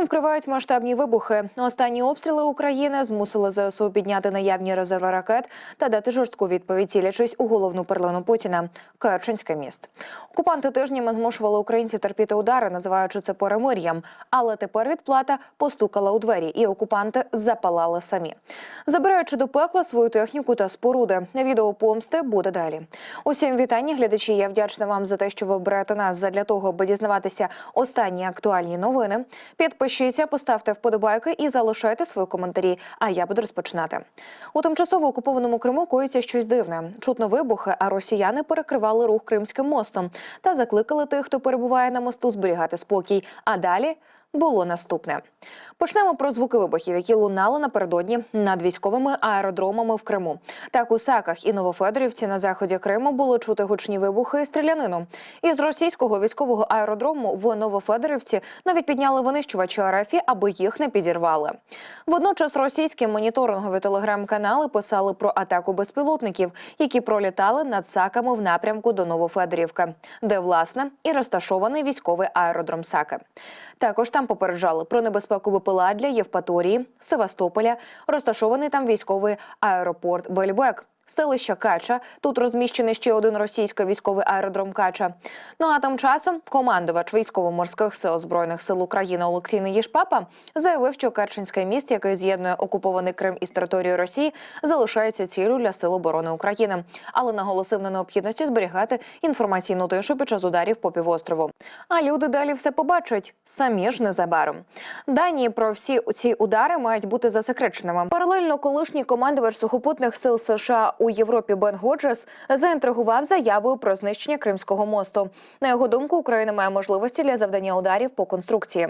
Крим вкривають масштабні вибухи. Останні обстріли України змусили ЗСУ підняти наявні резерви ракет та дати жорстку відповідь, цілячись у головну перлину Путіна Керченське міст. Окупанти тижнями змушували українців терпіти удари, називаючи це перемир'ям. Але тепер відплата постукала у двері, і окупанти запалали самі, забираючи до пекла свою техніку та споруди. Відео помсти буде далі. Усім вітання, глядачі. Я вдячна вам за те, що ви берете нас задля того, аби дізнаватися останні актуальні новини. Підпишіться, поставте вподобайки і залишайте свої коментарі. А я буду розпочинати. У тимчасово окупованому Криму коїться щось дивне. Чутно вибухи, а росіяни перекривали рух Кримським мостом та закликали тих, хто перебуває на мосту, зберігати спокій. А далі. Було наступне. Почнемо про звуки вибухів, які лунали напередодні над військовими аеродромами в Криму. Так у Саках і Новофедорівці на заході Криму було чути гучні вибухи і стрілянину. Із російського військового аеродрому в Новофедорівці навіть підняли винищувачі РФ, аби їх не підірвали. Водночас російські моніторингові телеграм-канали писали про атаку безпілотників, які пролітали над Саками в напрямку до Новофедорівки, де власне і розташований військовий аеродром Саки. Також там попереджали про небезпеку БПЛА для Євпаторії, Севастополя, розташований там військовий аеропорт Бельбек. Селища Кача тут розміщений ще один російський військовий аеродром Кача. Ну а тим часом командувач військово-морських сил збройних сил України Олексій Неїшпапа заявив, що Керченське міст, який з'єднує окупований Крим із територією Росії, залишається ціллю для сил оборони України, але наголосив на необхідності зберігати інформаційну тишу під час ударів по півострову. А люди далі все побачать самі ж незабаром. Дані про всі ці удари мають бути засекреченими. Паралельно колишній командувач сухопутних сил США у Європі Бен Годжес заінтригував заявою про знищення Кримського мосту. На його думку, Україна має можливості для завдання ударів по конструкції.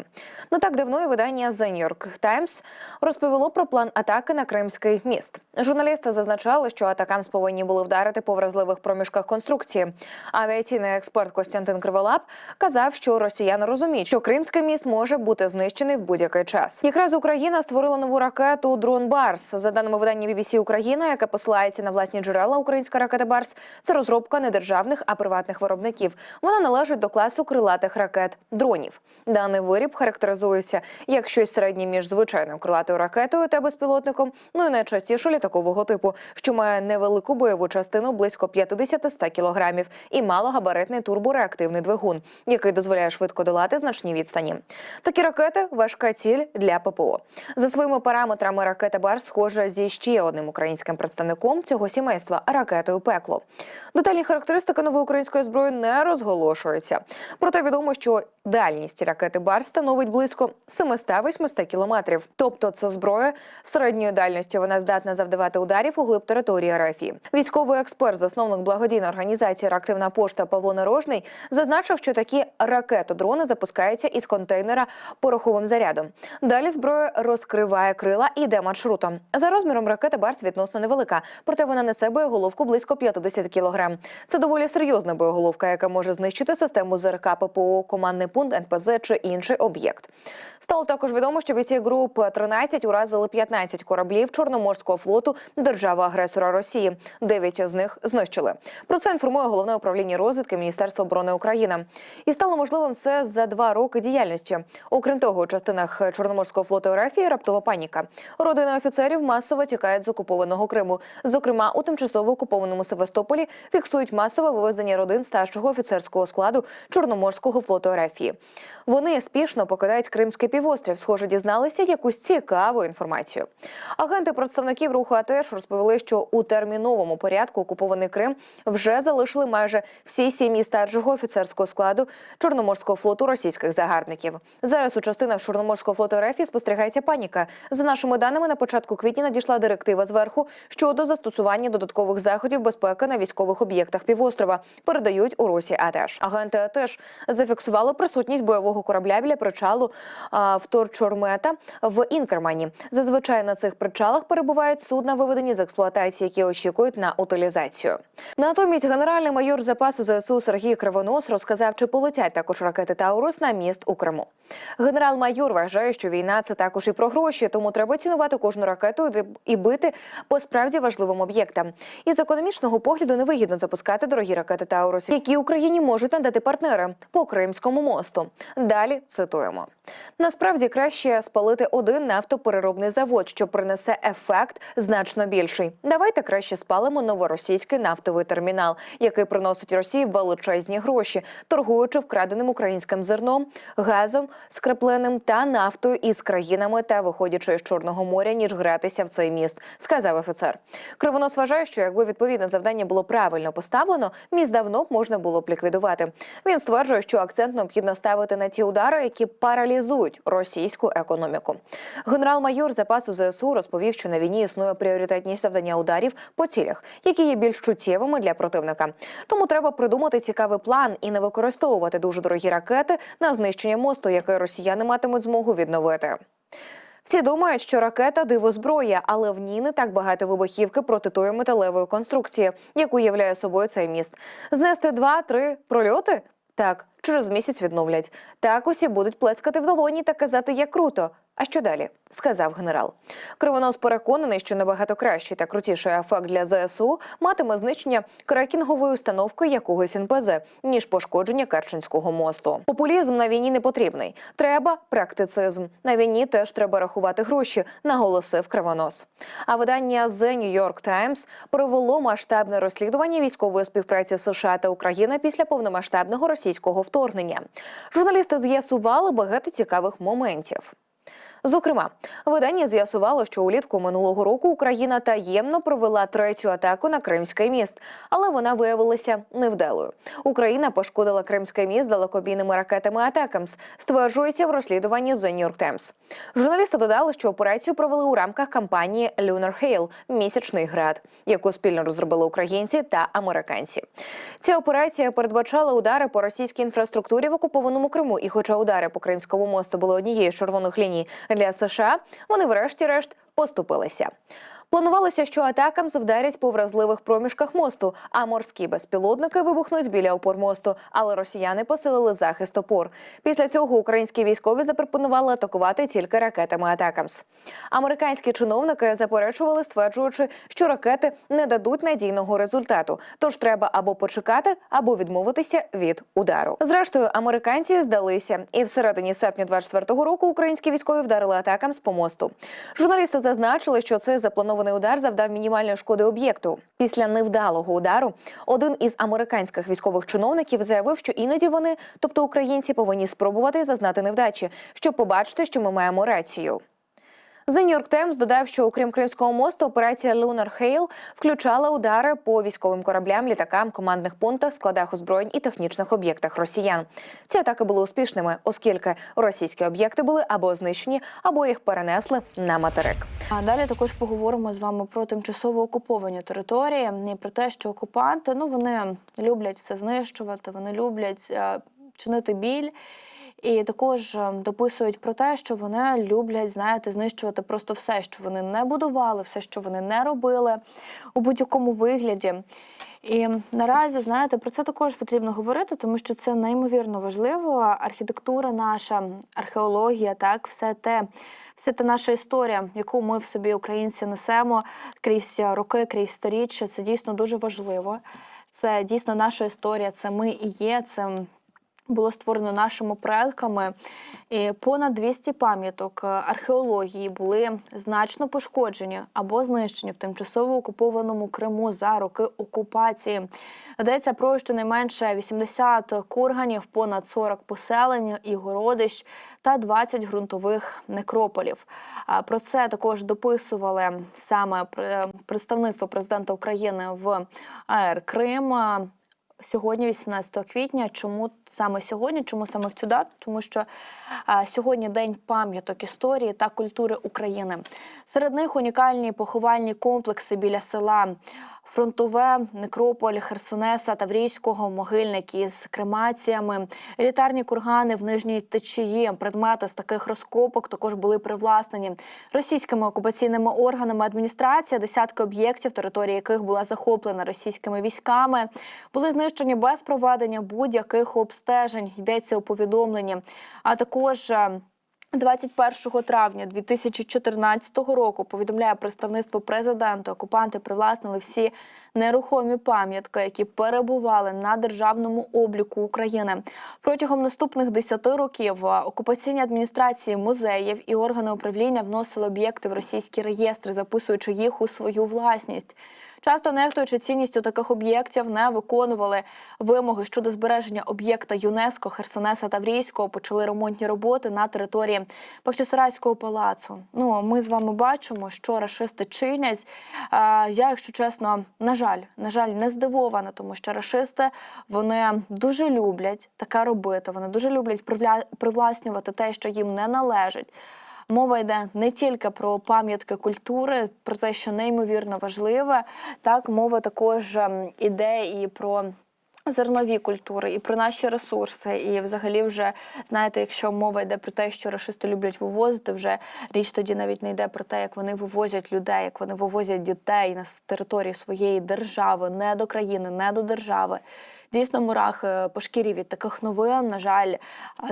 Не так давно і видання The New York Times розповіло про план атаки на Кримський міст. Журналісти зазначали, що атакам повинні були вдарити по вразливих проміжках конструкції. Авіаційний експерт Костянтин Криволап казав, що росіяни розуміють, що Кримський міст може бути знищений в будь-який час. Якраз Україна створила нову ракету Дрон Барс. За даними видання BBC Україна, яке посилається на власні джерела, українська ракета Барс це розробка не державних, а приватних виробників. Вона належить до класу крилатих ракет дронів. Даний виріб характеризується як щось середнє між звичайною крилатою ракетою та безпілотником, ну і найчастіше літакового типу, що має невелику бойову частину близько 50-100 кілограмів і малогабаритний турбореактивний двигун, який дозволяє швидко долати значні відстані. Такі ракети важка ціль для ППО. За своїми параметрами ракета Барс схожа зі ще одним українським представником цього сімейства ракетою пекло. Детальні характеристики нової української зброї не розголошуються. Проте відомо, що дальність ракети Барс становить близько 700-800 кілометрів. Тобто, це зброя середньої дальності. Вона здатна завдавати ударів у глиб території РФ. Військовий експерт, засновник благодійної організації Реактивна пошта Павло Нарожний, зазначив, що такі ракетодрони запускаються із контейнера пороховим зарядом. Далі зброя розкриває крила і йде маршрутом. За розміром ракета Барс відносно невелика, проте вона несе боєголовку близько 50 кілограм. Це доволі серйозна боєголовка, яка може знищити систему ЗРК ППО, командний пункт НПЗ чи інший об'єкт. Стало також відомо, що бійці груп 13 уразили 15 кораблів Чорноморського флоту держави-агресора Росії. Дев'ять з них знищили. Про це інформує головне управління розвідки Міністерства оборони України. І стало можливим це за два роки діяльності. Окрім того, у частинах Чорноморського флоту РФ раптова паніка. Родини офіцерів масово тікають з окупованого Криму. Зокрема, у тимчасово окупованому Севастополі фіксують масове вивезення родин старшого офіцерського складу Чорноморського флоту РФ. Вони спішно покидають Кримський півострів. Схоже, дізналися якусь цікаву інформацію. Агенти представників руху АТЕШ розповіли, що у терміновому порядку окупований Крим вже залишили майже всі сім'ї старшого офіцерського складу Чорноморського флоту російських загарбників. Зараз у частинах Чорноморського флоту РФ спостерігається паніка. За нашими даними, на початку квітня надійшла директива зверху щодо застосування додаткових заходів безпеки на військових об'єктах півострова. Передають у Росі АТЕШ. Агенти АТЕШ зафіксували присутність бойового корабля біля причалу а, Вторчормета в Інкермані. Зазвичай на цих причалах перебувають судна, виведені з експлуатації, які очікують на утилізацію. Натомість генеральний майор запасу ЗСУ Сергій Кривонос розказав, чи полетять також ракети Таурус на міст у Криму. Генерал-майор вважає, що війна це також і про гроші, тому треба цінувати кожну ракету і бити по справді важливим об'єктам. Об'єкта. Із економічного погляду невигідно запускати дорогі ракети Таурус, які Україні можуть надати партнери по Кримському мосту. Далі цитуємо: насправді краще спалити один нафтопереробний завод, що принесе ефект значно більший. Давайте краще спалимо новоросійський нафтовий термінал, який приносить Росії величезні гроші, торгуючи вкраденим українським зерном, газом, скрапленим та нафтою із країнами та виходячи з Чорного моря, ніж гратися в цей міст, сказав офіцер. Кривонос вважає, що якби відповідне завдання було правильно поставлено, міст давно б можна було б ліквідувати. Він стверджує, що акцент необхідно ставити на ті удари, які паралізують російську економіку. Генерал-майор запасу ЗСУ розповів, що на війні існує пріоритетність завдання ударів по цілях, які є більш чуттєвими для противника. Тому треба придумати цікавий план і не використовувати дуже дорогі ракети на знищення мосту, який росіяни матимуть змогу відновити. Всі думають, що ракета диво зброя, але в ній не так багато вибухівки проти тої металевої конструкції, яку являє собою цей міст. Знести два-три прольоти? Так, через місяць відновлять. Так усі будуть плескати в долоні та казати, як круто. А що далі? сказав генерал. Кривонос переконаний, що набагато кращий та крутіший ефект для ЗСУ матиме знищення крекінгової установки якогось НПЗ, ніж пошкодження Керченського мосту. Популізм на війні не потрібний. Треба практицизм. На війні теж треба рахувати гроші, наголосив Кривонос. А видання The New York Times провело масштабне розслідування військової співпраці США та України після повномасштабного російського вторгнення. Журналісти з'ясували багато цікавих моментів. Зокрема, видання з'ясувало, що улітку минулого року Україна таємно провела третю атаку на Кримський міст, але вона виявилася невдалою. Україна пошкодила Кримський міст далекобійними ракетами Атакамс, стверджується в розслідуванні The New York Times. Журналісти додали, що операцію провели у рамках кампанії Lunar Hail – місячний град, яку спільно розробили українці та американці. Ця операція передбачала удари по російській інфраструктурі в окупованому Криму. І, хоча удари по Кримському мосту були однією з червоних ліній для США, вони врешті-решт поступилися. Планувалося, що атакам завдарять по вразливих проміжках мосту, а морські безпілотники вибухнуть біля опор мосту. Але росіяни посилили захист опор. Після цього українські військові запропонували атакувати тільки ракетами Атакамс. Американські чиновники заперечували, стверджуючи, що ракети не дадуть надійного результату. Тож треба або почекати, або відмовитися від удару. Зрештою, американці здалися, і в середині серпня 24-го року українські військові вдарили атакам з по мосту. Журналісти зазначили, що цей запланований удар завдав мінімальної шкоди об'єкту. Після невдалого удару один із американських військових чиновників заявив, що іноді вони, тобто українці, повинні спробувати зазнати невдачі, щоб побачити, що ми маємо рацію. The New York Times додав, що окрім Кримського мосту, операція Lunar Hail включала удари по військовим кораблям, літакам, командних пунктах, складах озброєнь і технічних об'єктах росіян. Ці атаки були успішними, оскільки російські об'єкти були або знищені, або їх перенесли на материк. А далі також поговоримо з вами про тимчасово окуповані території і про те, що окупанти ну вони люблять все знищувати, вони люблять е, чинити біль. І також е, дописують про те, що вони люблять, знаєте, знищувати просто все, що вони не будували, все, що вони не робили у будь-якому вигляді. І наразі, знаєте, про це також потрібно говорити, тому що це неймовірно важливо. Архітектура наша, археологія, так, все те. Вся та наша історія, яку ми в собі, українці, несемо крізь роки, крізь сторіччя, це дійсно дуже важливо. Це дійсно наша історія, це ми і є. Це було створено нашими предками. І понад 200 пам'яток археології були значно пошкоджені або знищені в тимчасово окупованому Криму за роки окупації. Йдеться про щонайменше 80 курганів, понад 40 поселень і городищ та 20 ґрунтових некрополів. Про це також дописували саме представництво президента України в АР Крим. Сьогодні, 18 квітня, чому саме сьогодні? Чому саме в цю дату? Тому що а, сьогодні день пам'яток історії та культури України. Серед них унікальні поховальні комплекси біля села. Фронтове некрополь Херсонеса Таврійського, могильник із кремаціями, елітарні кургани в нижній течії. Предмети з таких розкопок також були привласнені російськими окупаційними органами. Адміністрація, десятки об'єктів, територія яких була захоплена російськими військами, були знищені без проведення будь-яких обстежень. Йдеться у повідомленні. А також 21 травня 2014 року повідомляє представництво президента. Окупанти привласнили всі нерухомі пам'ятки, які перебували на державному обліку України. Протягом наступних 10 років окупаційні адміністрації музеїв і органи управління вносили об'єкти в російські реєстри, записуючи їх у свою власність. Часто нехтуючи цінністю таких об'єктів, не виконували вимоги щодо збереження об'єкта ЮНЕСКО Херсонеса Таврійського. Почали ремонтні роботи на території Бахчисарайського палацу. Ну ми з вами бачимо, що рашисти чинять. Я, якщо чесно, на жаль, на жаль, не здивована, тому що рашисти вони дуже люблять таке робити. Вони дуже люблять привля- привласнювати те, що їм не належить. Мова йде не тільки про пам'ятки культури, про те, що неймовірно важливе. Так, мова також ем, іде і про зернові культури, і про наші ресурси. І взагалі, вже знаєте, якщо мова йде про те, що рашисти люблять вивозити, вже річ тоді навіть не йде про те, як вони вивозять людей, як вони вивозять дітей на території своєї держави, не до країни, не до держави. Дійсно, мурах е, по шкірі від таких новин. На жаль,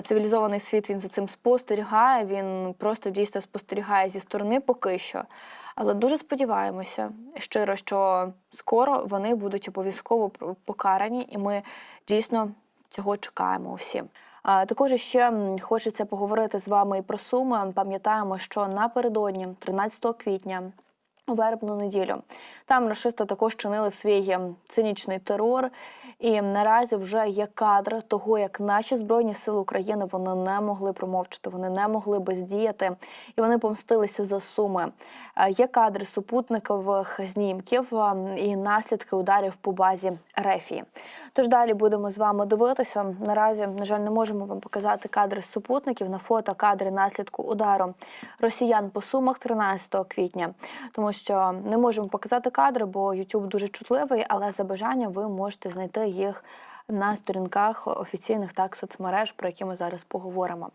цивілізований світ він за цим спостерігає. Він просто дійсно спостерігає зі сторони поки що. Але дуже сподіваємося щиро, що скоро вони будуть обов'язково покарані, і ми дійсно цього чекаємо усі. Також ще хочеться поговорити з вами і про суми. Пам'ятаємо, що напередодні, 13 квітня, вербну неділю. Там рашисти також чинили свій цинічний терор. І наразі вже є кадри того, як наші збройні сили України вони не могли промовчати, вони не могли бездіяти, і вони помстилися за суми. Е, Є кадри супутникових знімків ем, і наслідки ударів по базі Рефії. Тож далі будемо з вами дивитися. Наразі, на жаль, не можемо вам показати кадри супутників на фото, кадри наслідку удару росіян по сумах 13 квітня, тому що не можемо показати кадри, бо YouTube дуже чутливий, але за бажанням ви можете знайти їх. На сторінках офіційних так соцмереж, про які ми зараз поговоримо.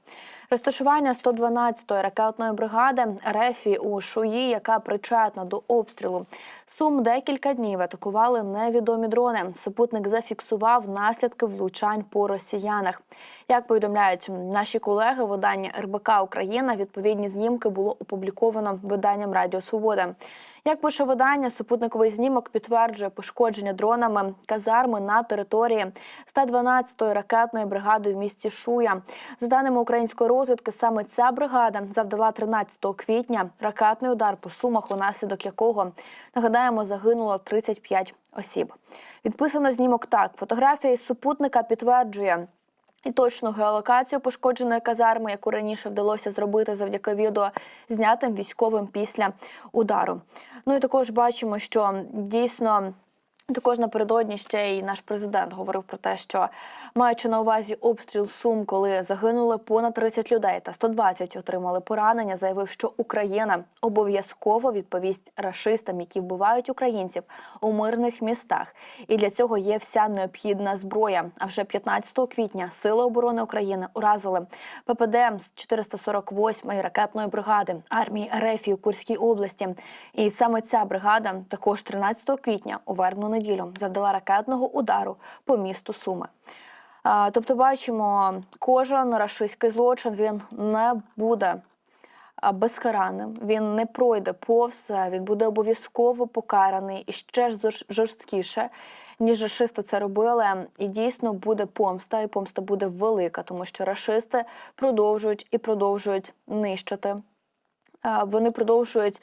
Розташування 112-ї ракетної бригади РЕФІ у Шуї, яка причетна до обстрілу. Сум декілька днів атакували невідомі дрони. Супутник зафіксував наслідки влучань по росіянах. Як повідомляють наші колеги, видання РБК Україна відповідні знімки було опубліковано виданням Радіо Свобода. Як пише видання, супутниковий знімок підтверджує пошкодження дронами казарми на території 112-ї ракетної бригади в місті Шуя. За даними української розвідки, саме ця бригада завдала 13 квітня ракетний удар по сумах, унаслідок якого нагадаємо загинуло 35 осіб. Відписано знімок так. Фотографія із супутника підтверджує. І точну геолокацію пошкодженої казарми, яку раніше вдалося зробити завдяки відео, знятим військовим після удару. Ну і також бачимо, що дійсно. Також напередодні ще й наш президент говорив про те, що маючи на увазі обстріл Сум, коли загинули понад 30 людей та 120 отримали поранення, заявив, що Україна обов'язково відповість рашистам, які вбивають українців у мирних містах. І для цього є вся необхідна зброя. А вже 15 квітня Сили оборони України уразили ППД з 448-ї ракетної бригади армії РФ у Курській області. І саме ця бригада також 13 квітня у неділю завдала ракетного удару по місту Суми. Тобто, бачимо, кожен рашистський злочин він не буде безкараним, він не пройде повз, він буде обов'язково покараний і ще ж жорсткіше, ніж рашисти це робили. І дійсно буде помста, і помста буде велика, тому що рашисти продовжують і продовжують нищити. Вони продовжують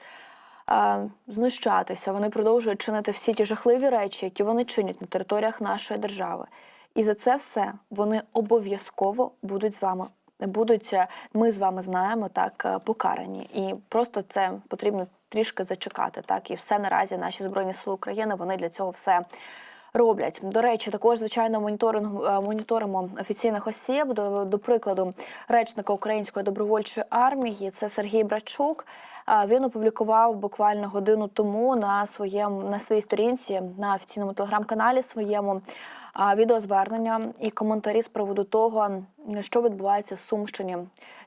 знущатися, вони продовжують чинити всі ті жахливі речі, які вони чинять на територіях нашої держави. І за це все вони обов'язково будуть з вами. Будуть, е, ми з вами знаємо, так е, покарані, і просто це потрібно трішки зачекати. Так і все наразі наші збройні сили України вони для цього все роблять. До речі, також звичайно моніторинг е, моніторимо офіційних осіб. До, до прикладу, речника Української добровольчої армії це Сергій Брачук. Він опублікував буквально годину тому на своєму на своїй сторінці на офіційному телеграм-каналі своєму відеозвернення і коментарі з приводу того, що відбувається в Сумщині.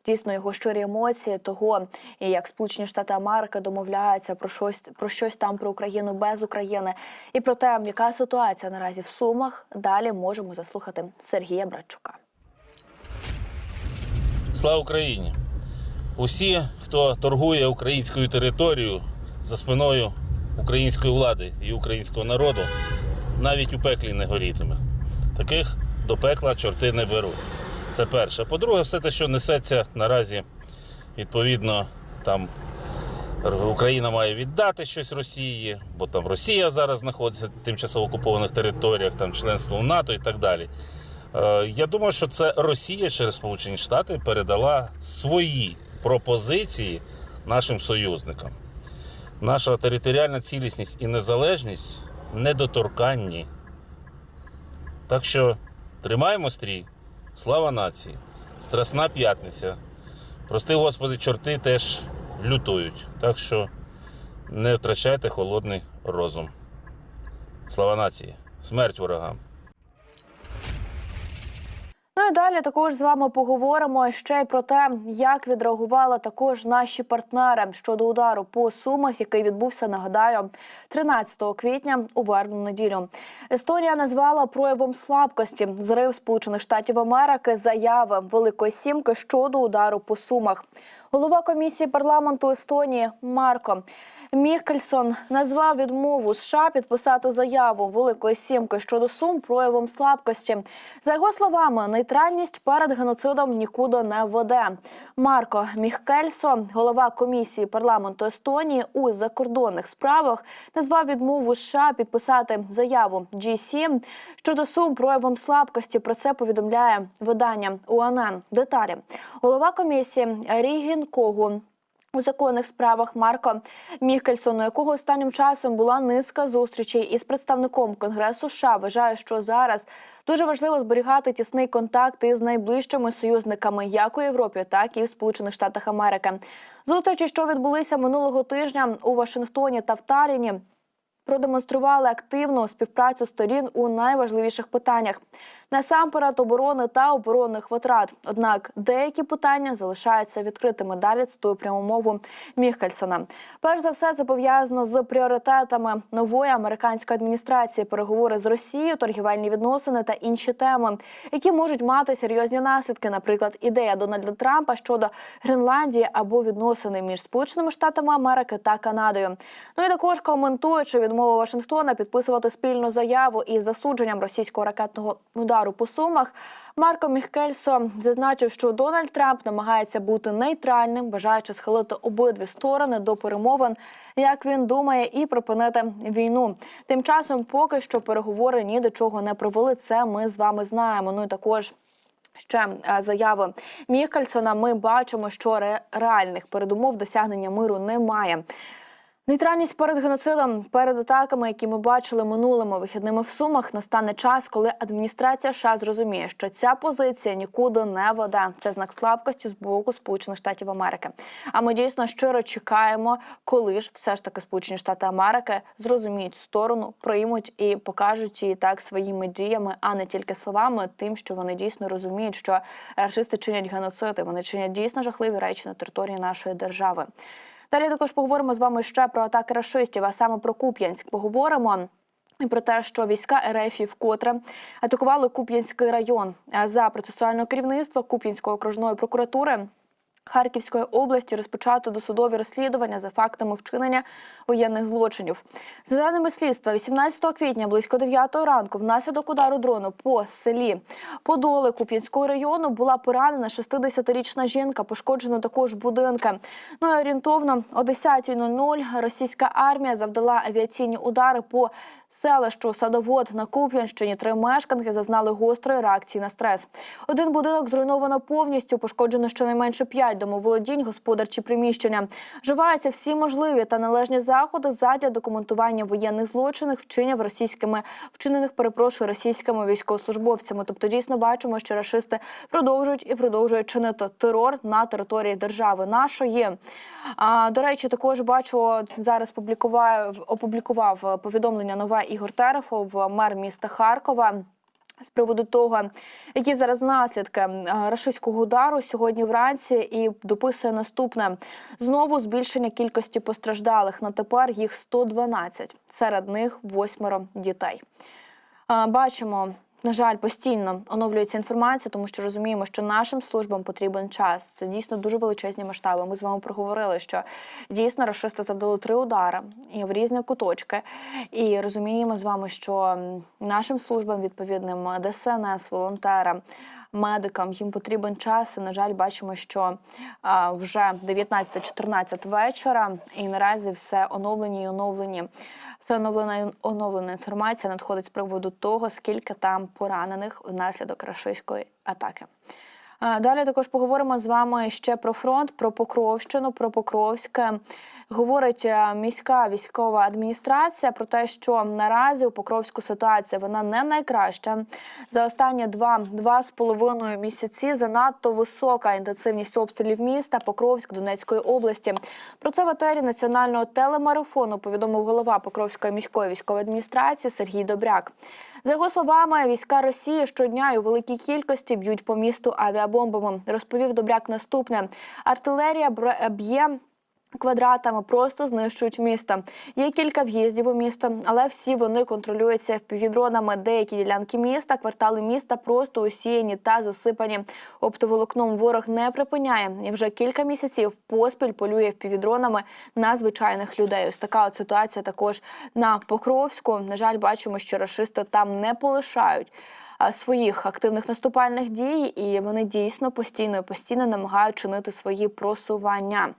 Дійсно, його щирі емоції того, як Сполучені Штати Америки домовляються про щось про щось там про Україну без України, і про те, яка ситуація наразі в Сумах. Далі можемо заслухати Сергія Братчука. Слава Україні! Усі, хто торгує українською територією за спиною української влади і українського народу, навіть у пеклі не горітиме. Таких до пекла чорти не беруть. Це перше. По-друге, все те, що несеться наразі, відповідно, там Україна має віддати щось Росії, бо там Росія зараз знаходиться в тимчасово окупованих територіях, там членство в НАТО і так далі. Е, Я думаю, що це Росія через Сполучені Штати передала свої пропозиції нашим союзникам. Наша територіальна цілісність і незалежність недоторканні. Так що тримаємо стрій. Слава нації! Страсна п'ятниця. Прости, Господи, чорти теж лютують. Так що не втрачайте холодний розум. Слава нації! Смерть ворогам! Ну і далі також з вами поговоримо ще й про те, як відреагували також наші партнери щодо удару по сумах, який відбувся, нагадаю, 13 квітня у вербну неділю. Естонія назвала проявом слабкості зрив Сполучених Штатів Америки заяви Великої Сімки щодо удару по сумах. Голова комісії парламенту Естонії Марко Міхкельсон назвав відмову США підписати заяву Великої Сімки щодо сум проявом слабкості. За його словами, нейтральність перед геноцидом нікуди не веде. Марко Міхкельсон, голова комісії парламенту Естонії у закордонних справах, назвав відмову США підписати заяву G7 щодо сум проявом слабкості. Про це повідомляє видання УНН. Деталі голова комісії Рігін Когу. У законних справах Марко Міхкельсон, у якого останнім часом була низка зустрічей із представником Конгресу США, вважає, що зараз дуже важливо зберігати тісний контакт із найближчими союзниками, як у Європі, так і в Сполучених Штатах Америки. Зустрічі, що відбулися минулого тижня у Вашингтоні та в Талліні, продемонстрували активну співпрацю сторін у найважливіших питаннях насамперед оборони та оборонних витрат. Однак деякі питання залишаються відкритими. Далі цитую пряму мову Міхкельсона. Перш за все, це пов'язано з пріоритетами нової американської адміністрації, переговори з Росією, торгівельні відносини та інші теми, які можуть мати серйозні наслідки. Наприклад, ідея Дональда Трампа щодо Гренландії або відносини між Сполученими Штатами Америки та Канадою. Ну і також коментуючи відмову Вашингтона підписувати спільну заяву із засудженням російського ракетного удару по сумах. Марко Міхкельсо зазначив, що Дональд Трамп намагається бути нейтральним, бажаючи схилити обидві сторони до перемовин, як він думає, і припинити війну. Тим часом, поки що переговори ні до чого не привели. Це ми з вами знаємо. Ну і також. Ще е, заяви Міхкельсона. Ми бачимо, що реальних передумов досягнення миру немає. Нейтральність перед геноцидом, перед атаками, які ми бачили минулими вихідними в Сумах, настане час, коли адміністрація США зрозуміє, що ця позиція нікуди не веде. Це знак слабкості з боку Сполучених Штатів Америки. А ми дійсно щиро чекаємо, коли ж все ж таки Сполучені Штати Америки зрозуміють сторону, приймуть і покажуть її так своїми діями, а не тільки словами, тим, що вони дійсно розуміють, що рашисти чинять геноцид, і вони чинять дійсно жахливі речі на території нашої держави. Далі також поговоримо з вами ще про атаки рашистів, а саме про Куп'янськ. Поговоримо. І про те, що війська РФ вкотре атакували Куп'янський район за процесуального керівництва Куп'янської окружної прокуратури. Харківської області розпочато досудові розслідування за фактами вчинення воєнних злочинів. За даними слідства, 18 квітня близько 9 ранку внаслідок удару дрону по селі Подоли Куп'янського району була поранена 60-річна жінка, пошкоджено також будинки. Ну і орієнтовно о 10.00 російська армія завдала авіаційні удари по селищу Садовод на Куп'янщині. Три мешканки зазнали гострої реакції на стрес. Один будинок зруйновано повністю, пошкоджено щонайменше п'ять домоволодінь, господарчі приміщення. Вживаються всі можливі та належні заходи задля документування воєнних злочинів, вчинів російськими вчинених, перепрошую, російськими військовослужбовцями. Тобто, дійсно бачимо, що рашисти продовжують і продовжують чинити терор на території держави нашої. А, до речі, також бачу зараз публікував опублікував повідомлення нове Ігор Терехов, мер міста Харкова. З приводу того, які зараз наслідки е, рашистського удару сьогодні вранці, і дописує наступне: знову збільшення кількості постраждалих. На тепер їх 112. Серед них восьмеро дітей. Е, Бачимо на жаль, постійно оновлюється інформація, тому що розуміємо, що нашим службам потрібен час. Це дійсно дуже величезні масштаби. Ми з вами проговорили, що дійсно рашисти завдали три удари і в різні куточки. І розуміємо з вами, що нашим службам відповідним ДСНС, волонтерам. Медикам їм потрібен час. І, на жаль, бачимо, що вже 19-14 вечора, і наразі все оновлені і оновлені. Все оновлена оновлена інформація надходить з приводу того, скільки там поранених внаслідок рашистської атаки. Далі також поговоримо з вами ще про фронт, про Покровщину, про Покровське. Говорить е, міська військова адміністрація про те, що наразі у Покровську ситуація вона не найкраща. За останні два два з половиною місяці занадто висока інтенсивність обстрілів міста Покровськ Донецької області. Про це в етері національного телемарафону повідомив голова Покровської міської військової адміністрації Сергій Добряк. За його словами, війська Росії щодня у великій кількості б'ють по місту авіабомбами. Розповів Добряк наступне: артилерія б'є. Квадратами просто знищують місто. Є кілька в'їздів у місто, але всі вони контролюються впівдронами. Деякі ділянки міста, квартали міста просто усіяні та засипані. Оптоволокном ворог не припиняє і вже кілька місяців поспіль полює впівдронами на звичайних людей. Ось така от ситуація також на Покровську. На жаль, бачимо, що рашисти там не полишають своїх активних наступальних дій, і вони дійсно постійно і постійно намагають чинити свої просування.